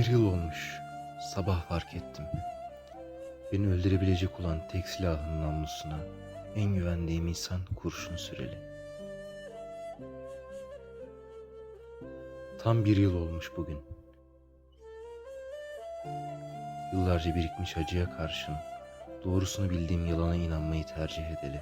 Bir yıl olmuş. Sabah fark ettim. Beni öldürebilecek olan tek silahın namlusuna en güvendiğim insan kurşun süreli. Tam bir yıl olmuş bugün. Yıllarca birikmiş acıya karşın doğrusunu bildiğim yalana inanmayı tercih edeli.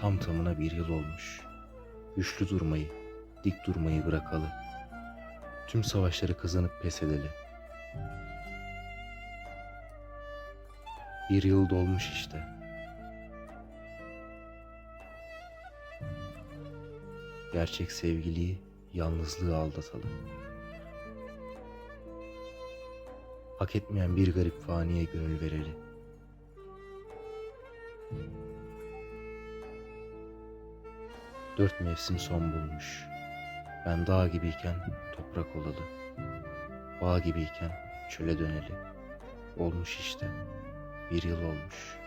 Tam tamına bir yıl olmuş. Güçlü durmayı, dik durmayı bırakalı. Tüm savaşları kazanıp pes edeli. Bir yıl dolmuş işte. Gerçek sevgiliyi, yalnızlığı aldatalı. Hak etmeyen bir garip faniye gönül vereli. Dört mevsim son bulmuş. Ben dağ gibiyken toprak olalı. Bağ gibiyken çöle döneli. Olmuş işte. Bir yıl olmuş.